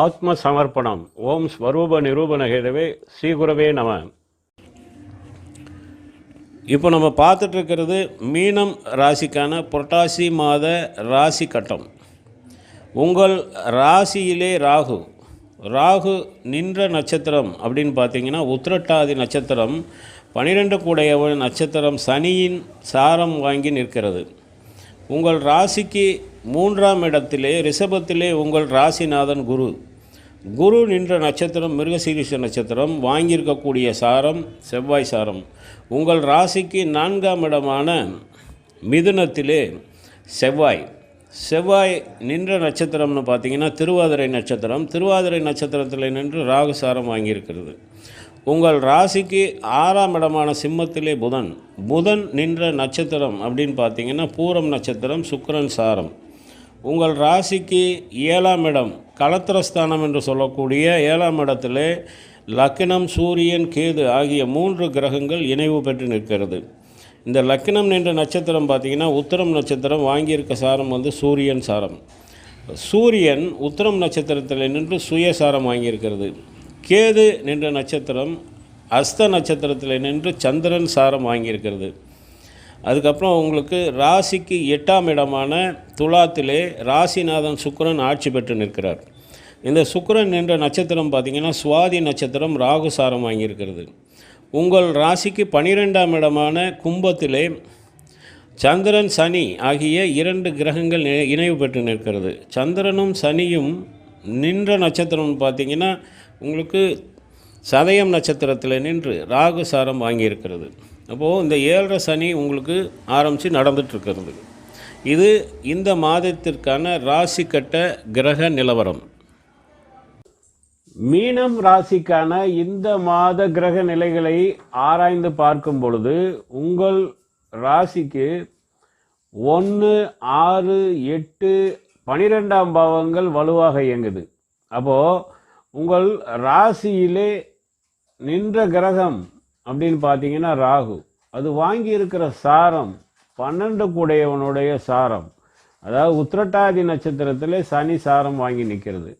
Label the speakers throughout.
Speaker 1: ஆத்ம சமர்ப்பணம் ஓம் ஸ்வரூப நிரூபணகேதவே ஸ்ரீகுரவே நம. இப்போ நம்ம பார்த்துட்டு இருக்கிறது மீனம் ராசிக்கான புரட்டாசி மாத ராசி கட்டம். உங்கள் ராசியிலே ராகு. ராகு நின்ற நட்சத்திரம் அப்படின்னு பார்த்தீங்கன்னா உத்திரட்டாதி நட்சத்திரம் பனிரெண்டு கூடையவன் நட்சத்திரம் சனியின் சாரம் வாங்கி நிற்கிறது. உங்கள் ராசிக்கு மூன்றாம் இடத்திலே ரிஷபத்திலே உங்கள் ராசிநாதன் குரு. குரு நின்ற நட்சத்திரம் மிருகசீரிஷ நட்சத்திரம் வாங்கியிருக்கக்கூடிய சாரம் செவ்வாய் சாரம். உங்கள் ராசிக்கு நான்காம் இடமான மிதுனத்திலே செவ்வாய். செவ்வாய் நின்ற நட்சத்திரம்னு பார்த்தீங்கன்னா திருவாதிரை நட்சத்திரம். திருவாதிரை நட்சத்திரத்தில் நின்று ராகு சாரம் வாங்கியிருக்கிறது. உங்கள் ராசிக்கு ஆறாம் இடமான சிம்மத்திலே புதன். புதன் நின்ற நட்சத்திரம் அப்படின்னு பார்த்தீங்கன்னா பூரம் நட்சத்திரம் சுக்கரன் சாரம். உங்கள் ராசிக்கு ஏழாம் இடம் கலத்திரஸ்தானம் என்று சொல்லக்கூடிய ஏழாம் இடத்திலே லக்கினம் சூரியன் கேது ஆகிய மூன்று கிரகங்கள் இணைவு பெற்று நிற்கிறது. இந்த லக்கினம் நின்ற நட்சத்திரம் பார்த்திங்கன்னா உத்தரம் நட்சத்திரம் வாங்கியிருக்க சாரம் வந்து சூரியன் சாரம். சூரியன் உத்தரம் நட்சத்திரத்தில் நின்று சுயசாரம் வாங்கியிருக்கிறது. கேது நின்ற நட்சத்திரம் அஸ்த நட்சத்திரத்தில் நின்று சந்திரன் சாரம் வாங்கியிருக்கிறது. அதுக்கப்புறம் உங்களுக்கு ராசிக்கு எட்டாம் இடமான துலாத்திலே ராசிநாதன் சுக்கரன் ஆட்சி பெற்று நிற்கிறார். இந்த சுக்கரன் என்ற நட்சத்திரம் பார்த்திங்கன்னா சுவாதி நட்சத்திரம் ராகு சாரம் வாங்கியிருக்கிறது. உங்கள் ராசிக்கு பனிரெண்டாம் இடமான கும்பத்திலே சந்திரன் சனி ஆகிய இரண்டு கிரகங்கள் இணைவு பெற்று நிற்கிறது. சந்திரனும் சனியும் நின்ற நட்சத்திரம்னு பார்த்திங்கன்னா உங்களுக்கு சதயம் நட்சத்திரத்தில் நின்று ராகு சாரம் வாங்கியிருக்கிறது. அப்போது இந்த ஏழரை சனி உங்களுக்கு ஆரம்பித்து நடந்துகிட்ருக்கிறது இது இந்த மாதத்திற்கான ராசி கட்ட கிரக நிலவரம். மீனம் ராசிக்கான இந்த மாத கிரக நிலைகளை ஆராய்ந்து பார்க்கும் பொழுது உங்கள் ராசிக்கு ஒன்று ஆறு எட்டு பனிரெண்டாம் பாவங்கள் வலுவாக இயங்குது. அப்போது உங்கள் ராசியிலே நின்ற கிரகம் அப்படின்னு பார்த்தீங்கன்னா ராகு. அது வாங்கி இருக்கிற சாரம் பன்னெண்டு கூடையவனுடைய சாரம். அதாவது உத்திரட்டாதி நட்சத்திரத்தில் சனி சாரம் வாங்கி நிற்கிறது.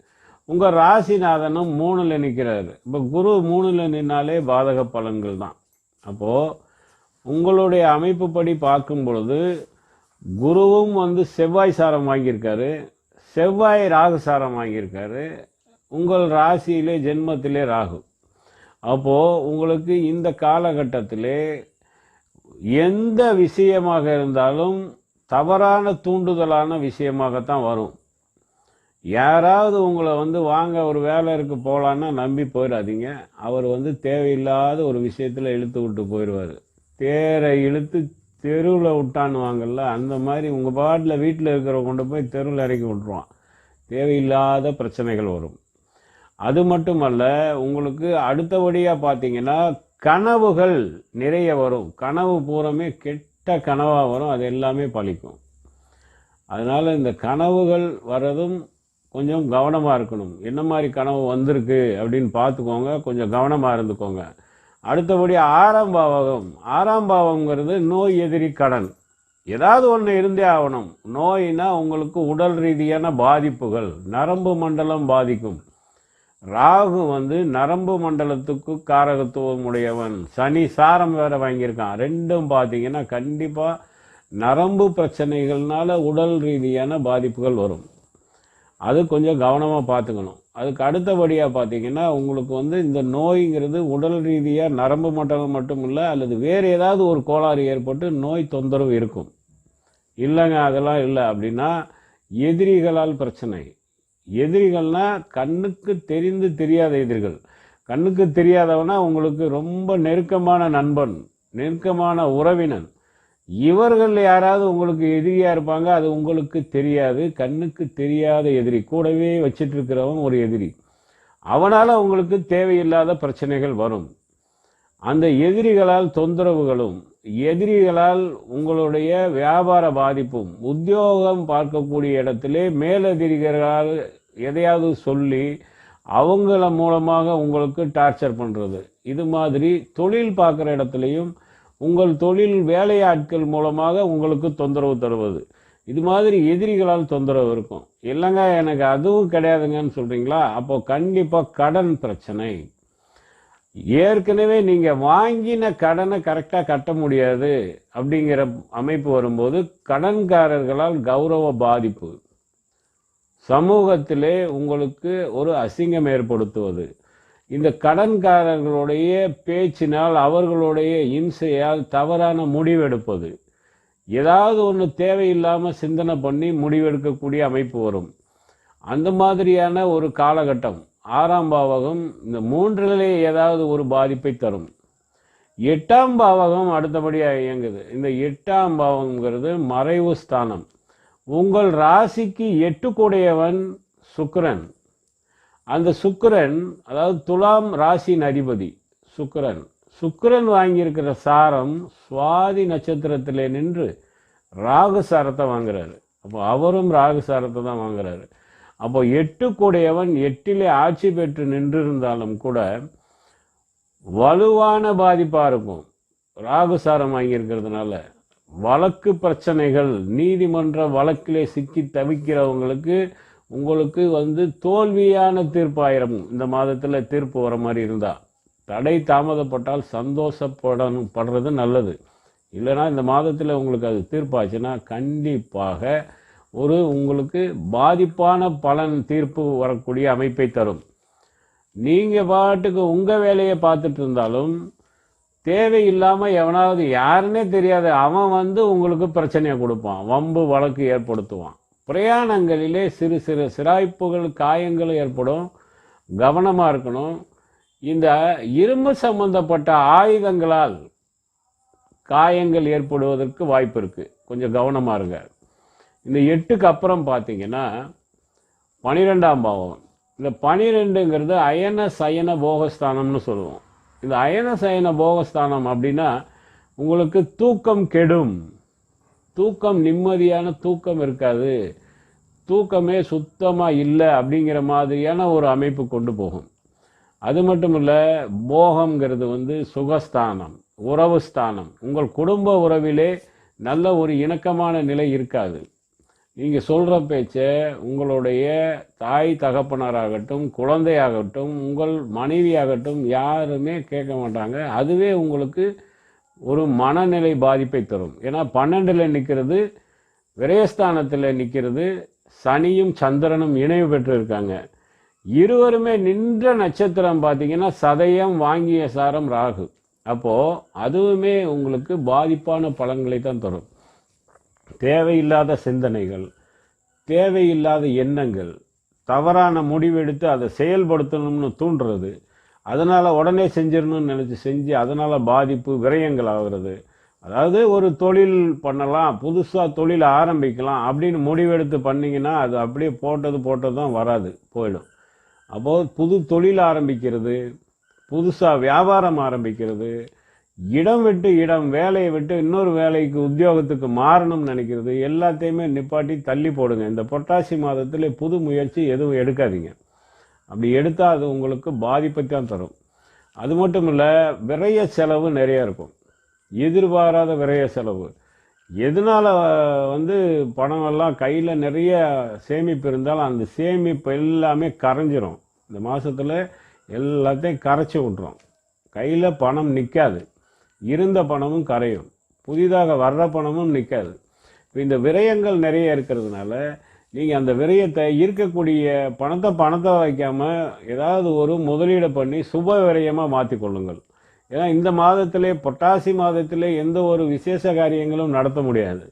Speaker 1: உங்கள் ராசிநாதனும் மூணில் நிற்கிறாரு. இப்போ குரு மூணில் நின்னாலே பாதக பலன்கள் தான். அப்போது உங்களுடைய அமைப்புப்படி பார்க்கும் பொழுது குருவும் வந்து செவ்வாய் சாரம் வாங்கியிருக்காரு. செவ்வாய் ராகு சாரம் வாங்கியிருக்காரு. உங்கள் ராசியிலே ஜென்மத்திலே ராகு. அப்போது உங்களுக்கு இந்த காலகட்டத்திலே எந்த விஷயமாக இருந்தாலும் தவறான தூண்டுதலான விஷயமாகத்தான் வரும். யாராவது உங்களை வந்து வாங்க ஒரு வேலை இருக்கு போகலான்னா நம்பி போயிடாதீங்க அவர் வந்து தேவையில்லாத ஒரு விஷயத்தில் இழுத்து விட்டு போயிடுவார். தேரை இழுத்து தெருவில் விட்டான்னுவாங்கல்ல அந்த மாதிரி உங்கள் பாட்டில் வீட்டில் இருக்கிறவங்க கொண்டு போய் தெருவில் இறக்கி விட்ருவான் தேவையில்லாத பிரச்சனைகள் வரும். அது மட்டுமல்ல உங்களுக்கு அடுத்தபடியாக பார்த்தீங்கன்னா கனவுகள் நிறைய வரும். கனவு பூரமே கெட்ட கனவாக வரும். அது எல்லாமே பழிக்கும். அதனால் இந்த கனவுகள் வர்றதும் கொஞ்சம் கவனமாக இருக்கணும். என்ன மாதிரி கனவு வந்திருக்கு அப்படின்னு பார்த்துக்கோங்க கொஞ்சம் கவனமாக இருந்துக்கோங்க. அடுத்தபடி ஆறாம் பாவகம். ஆறாம் பாவங்கிறது நோய் எதிரி கடன். ஏதாவது ஒன்று இருந்தே ஆகணும். நோயினா உங்களுக்கு உடல் ரீதியான பாதிப்புகள் நரம்பு மண்டலம் பாதிக்கும். ராகு வந்து நரம்பு மண்டலத்துக்கு காரகத்துவம் உடையவன். சனி சாரம் வேற வாங்கியிருக்கான். ரெண்டும் பார்த்தீங்கன்னா கண்டிப்பாக நரம்பு பிரச்சனைகள்னால உடல் ரீதியான பாதிப்புகள் வரும். அது கொஞ்சம் கவனமாக பார்த்துக்கணும் அதுக்கு அடுத்தபடியாக பார்த்தீங்கன்னா உங்களுக்கு வந்து இந்த நோய்ங்கிறது உடல் ரீதியாக நரம்பு மண்டலம் மட்டும் இல்லை அல்லது வேறு ஏதாவது ஒரு கோளாறு ஏற்பட்டு நோய் தொந்தரவு இருக்கும். இல்லைங்க அதெல்லாம் இல்லை. அப்படின்னா எதிரிகளால் பிரச்சனை. எதிரிகள்னா கண்ணுக்கு தெரிந்து தெரியாத எதிரிகள். கண்ணுக்கு தெரியாதவனா உங்களுக்கு ரொம்ப நெருக்கமான நண்பன் நெருக்கமான உறவினன். இவர்கள் யாராவது உங்களுக்கு எதிரியாக இருப்பாங்க அது உங்களுக்கு தெரியாது. கண்ணுக்கு தெரியாத எதிரி கூடவே வச்சிட்டு இருக்கிறவன் ஒரு எதிரி. அவனால் உங்களுக்கு தேவையில்லாத பிரச்சனைகள் வரும். அந்த எதிரிகளால் தொந்தரவுகளும் எதிரிகளால் உங்களுடைய வியாபார பாதிப்பும் உத்தியோகம் பார்க்கக்கூடிய இடத்திலே மேலதிகாரிகளால் எதையாவது சொல்லி அவங்கள மூலமாக உங்களுக்கு டார்ச்சர் பண்ணுறது இது மாதிரி தொழில் பார்க்குற இடத்துலையும் உங்கள் தொழில் வேலையாட்கள் மூலமாக உங்களுக்கு தொந்தரவு தருவது. இது மாதிரி எதிரிகளால் தொந்தரவு இருக்கும். இல்லைங்க எனக்கு அதுவும் கிடையாதுங்கன்னு சொல்கிறீங்களா அப்போ கண்டிப்பாக கடன் பிரச்சனை. ஏற்கனவே நீங்க வாங்கின கடனை கரெக்டா கட்ட முடியாது அப்படிங்கிற அமைப்பு வரும்போது கடன்காரர்களால் கௌரவ பாதிப்பு. சமூகத்திலே உங்களுக்கு ஒரு அசிங்கம் ஏற்படுத்துவது. இந்த கடன்காரர்களுடைய பேச்சினால் அவர்களுடைய இம்சையால் தவறான முடிவெடுப்பது. ஏதாவது ஒன்று தேவையில்லாமல் சிந்தனை பண்ணி முடிவெடுக்கக்கூடிய அமைப்பு வரும். அந்த மாதிரியான ஒரு காலகட்டம். ஆறாம் பாவகம் இந்த மூன்றிலே ஏதாவது ஒரு பாதிப்பை தரும். எட்டாம் பாவகம் அடுத்தபடியாக இயங்குது. இந்த எட்டாம் பாவம்ங்கிறது மறைவு ஸ்தானம். உங்கள் ராசிக்கு எட்டு கூடையவன் சுக்கிரன். அந்த சுக்கிரன் அதாவது துலாம் ராசியின் அதிபதி சுக்கிரன். சுக்கிரன் வாங்கியிருக்கிற சாரம் சுவாதி நட்சத்திரத்திலே நின்று ராகு சாரத்தை வாங்குறாரு. அப்போ அவரும் ராகு சாரத்தை தான் வாங்குறாரு. அப்போ எட்டு கூடையவன் எட்டிலே ஆட்சி பெற்று நின்றிருந்தாலும் கூட வலுவான பாதிப்பாக இருக்கும். ராகுசாரம் வாங்கியிருக்கிறதுனால வழக்கு பிரச்சனைகள் நீதிமன்ற வழக்கிலே சிக்கி தவிக்கிறவங்களுக்கு உங்களுக்கு வந்து தோல்வியான தீர்ப்பாயிரம். இந்த மாதத்தில் தீர்ப்பு வர மாதிரி இருந்தால் தடை தாமதப்பட்டால் சந்தோஷப்படணும் படுறது நல்லது. இல்லைன்னா இந்த மாதத்தில் உங்களுக்கு அது தீர்ப்பாச்சுன்னா கண்டிப்பாக ஒரு உங்களுக்கு பாதிப்பான பலன் தீர்ப்பு வரக்கூடிய அமைப்பை தரும். நீங்கள் பாட்டுக்கு உங்கள் வேலையை பார்த்துட்டு இருந்தாலும் தேவையில்லாமல் எவனாவது யாருன்னே தெரியாது அவன் வந்து உங்களுக்கு பிரச்சனையை கொடுப்பான். வம்பு வழக்கு ஏற்படுத்துவான். பிரயாணங்களிலே சிறு சிறு சிராய்ப்புகள் காயங்கள் ஏற்படும். கவனமாக இருக்கணும். இந்த இரும்பு சம்பந்தப்பட்ட ஆயுதங்களால் காயங்கள் ஏற்படுவதற்கு வாய்ப்பு இருக்குது கொஞ்சம் கவனமாக இருங்க. இந்த எட்டுக்கு அப்புறம் பார்த்தீங்கன்னா பனிரெண்டாம் பாவம். இந்த பனிரெண்டுங்கிறது அயன சயன போகஸ்தானம்னு சொல்லுவோம். இந்த அயன சயன போகஸ்தானம் அப்படின்னா உங்களுக்கு தூக்கம் கெடும். தூக்கம் நிம்மதியான தூக்கம் இருக்காது. தூக்கமே சுத்தமாக இல்லை அப்படிங்கிற மாதிரியான ஒரு அமைப்பு கொண்டு போகும். அது மட்டும் இல்லை போகம்ங்கிறது வந்து சுகஸ்தானம் உறவு ஸ்தானம் உங்கள் குடும்ப உறவிலே நல்ல ஒரு இணக்கமான நிலை இருக்காது. நீங்கள் சொல்கிற பேச்சை உங்களுடைய தாய் தகப்பனராகட்டும் குழந்தையாகட்டும் உங்கள் மனைவியாகட்டும் யாருமே கேட்க மாட்டாங்க. அதுவே உங்களுக்கு ஒரு மனநிலை பாதிப்பை தரும். ஏன்னா பன்னெண்டில் நிற்கிறது விரயஸ்தானத்தில் நிற்கிறது சனியும் சந்திரனும் இணைவு பெற்றிருக்காங்க. இருவருமே நின்ற நட்சத்திரம் பார்த்தீங்கன்னா சதயம் வாங்கிய சாரம் ராகு. அப்போது அதுவுமே உங்களுக்கு பாதிப்பான பலன்களை தான் தரும். தேவையில்லாத சிந்தனைகள் தேவையில்லாத எண்ணங்கள் தவறான முடிவெடுத்து அதை செயல்படுத்தணும்னு தூண்டுறது அதனால் உடனே செஞ்சிடணும்னு நினச்சி செஞ்சு அதனால் பாதிப்பு விரயங்கள் ஆகிறது. அதாவது ஒரு தொழில் பண்ணலாம் புதுசாக தொழில் ஆரம்பிக்கலாம் அப்படின்னு முடிவெடுத்து பண்ணிங்கன்னா அது அப்படியே போட்டது போட்டது தான் வராது போயிடும். அப்போது புது தொழில் ஆரம்பிக்கிறது புதுசாக வியாபாரம் ஆரம்பிக்கிறது இடம் விட்டு இடம் வேலையை விட்டு இன்னொரு வேலைக்கு உத்தியோகத்துக்கு மாறணும்னு நினைக்கிறது எல்லாத்தையுமே நிப்பாட்டி தள்ளி போடுங்க. இந்த பொட்டாசி மாதத்தில் புது முயற்சி எதுவும் எடுக்காதீங்க. அப்படி எடுத்தால் அது உங்களுக்கு பாதிப்பை தான் தரும். அது மட்டும் இல்லை விரைய செலவு நிறைய இருக்கும். எதிர்பாராத விரைய செலவு. எதனால் வந்து பணம் எல்லாம் கையில் நிறைய சேமிப்பு இருந்தாலும் அந்த சேமிப்பு எல்லாமே கரைஞ்சிரும். இந்த மாதத்தில் எல்லாத்தையும் கரைச்சி விட்ரும் கையில் பணம் நிற்காது இருந்த பணமும் கரையும். புதிதாக வர்ற பணமும் நிற்காது இப்போ இந்த விரயங்கள் நிறைய இருக்கிறதுனால நீங்கள் அந்த விரயத்தை இருக்கக்கூடிய பணத்தை பணத்தை வைக்காமல் ஏதாவது ஒரு முதலீடு பண்ணி சுப விரயமாக மாற்றி கொள்ளுங்கள். ஏன்னா இந்த மாதத்திலே பொட்டாசி மாதத்திலே எந்த ஒரு விசேஷ காரியங்களும் நடத்த முடியாது.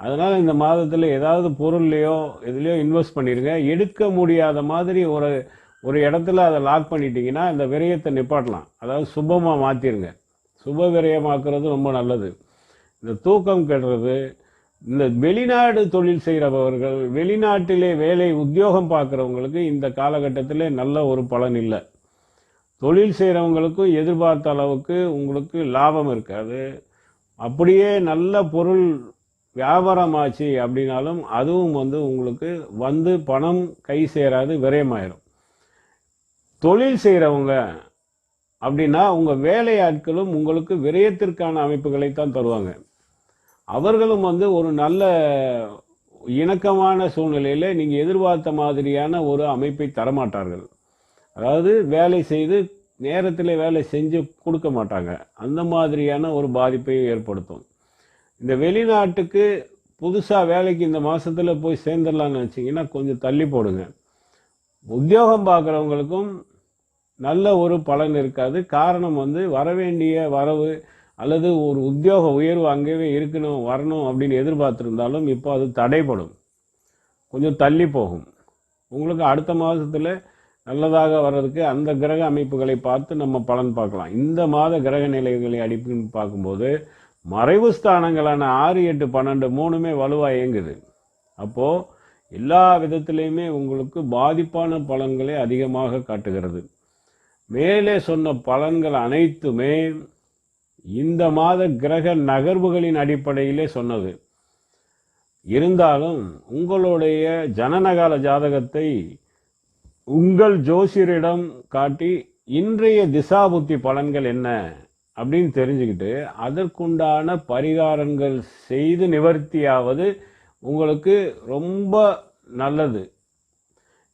Speaker 1: அதனால் இந்த மாதத்தில் ஏதாவது பொருள்லையோ எதுலேயோ இன்வெஸ்ட் பண்ணிடுங்க எடுக்க முடியாத மாதிரி ஒரு ஒரு இடத்துல அதை லாக் பண்ணிட்டீங்கன்னா இந்த விரயத்தை நிப்பாட்டலாம். அதாவது சுபமாக மாற்றிருங்க சுப விரயமாக்குறது ரொம்ப நல்லது. இந்த தூக்கம் கெடுறது இந்த வெளிநாடு தொழில் செய்கிறவர்கள் வெளிநாட்டிலே வேலை உத்தியோகம் பார்க்குறவங்களுக்கு இந்த காலகட்டத்தில் நல்ல ஒரு பலன் இல்லை. தொழில் செய்கிறவங்களுக்கும் எதிர்பார்த்த அளவுக்கு உங்களுக்கு லாபம் இருக்காது. அப்படியே நல்ல பொருள் வியாபாரம் ஆச்சு அப்படின்னாலும் அதுவும் வந்து உங்களுக்கு வந்து பணம் கை சேராது விரயமாயிரும். தொழில் செய்கிறவங்க அப்படின்னா உங்கள் வேலையாட்களும் உங்களுக்கு விரயத்திற்கான அமைப்புகளை தான் தருவாங்க. அவர்களும் வந்து ஒரு நல்ல இணக்கமான சூழ்நிலையில் நீங்கள் எதிர்பார்த்த மாதிரியான ஒரு அமைப்பை தரமாட்டார்கள். அதாவது வேலை செய்து நேரத்தில் வேலை செஞ்சு கொடுக்க மாட்டாங்க. அந்த மாதிரியான ஒரு பாதிப்பையும் ஏற்படுத்தும். இந்த வெளிநாட்டுக்கு புதுசாக வேலைக்கு இந்த மாதத்தில் போய் சேர்ந்துடலான்னு வச்சிங்கன்னா கொஞ்சம் தள்ளி போடுங்க. உத்தியோகம் பார்க்குறவங்களுக்கும் நல்ல ஒரு பலன் இருக்காது. காரணம் வந்து வரவேண்டிய வரவு அல்லது ஒரு உத்தியோக உயர்வு அங்கேயே இருக்கணும் வரணும் அப்படின்னு எதிர்பார்த்துருந்தாலும் இப்போ அது தடைப்படும் கொஞ்சம் தள்ளி போகும். உங்களுக்கு அடுத்த மாதத்தில் நல்லதாக வர்றதுக்கு அந்த கிரக அமைப்புகளை பார்த்து நம்ம பலன் பார்க்கலாம். இந்த மாத கிரக நிலைகளை அடிப்பின்னு பார்க்கும்போது மறைவு ஸ்தானங்களான ஆறு எட்டு பன்னெண்டு மூணுமே வலுவாக இயங்குது. அப்போது எல்லா விதத்திலையுமே உங்களுக்கு பாதிப்பான பலன்களை அதிகமாக காட்டுகிறது. மேலே சொன்ன பலன்கள் அனைத்துமே இந்த மாத கிரக நகர்வுகளின் அடிப்படையிலே சொன்னது. இருந்தாலும் உங்களுடைய ஜனனகால ஜாதகத்தை உங்கள் ஜோசியரிடம் காட்டி இன்றைய திசாபுத்தி பலன்கள் என்ன அப்படின்னு தெரிஞ்சுக்கிட்டு அதற்குண்டான பரிகாரங்கள் செய்து நிவர்த்தியாவது உங்களுக்கு ரொம்ப நல்லது.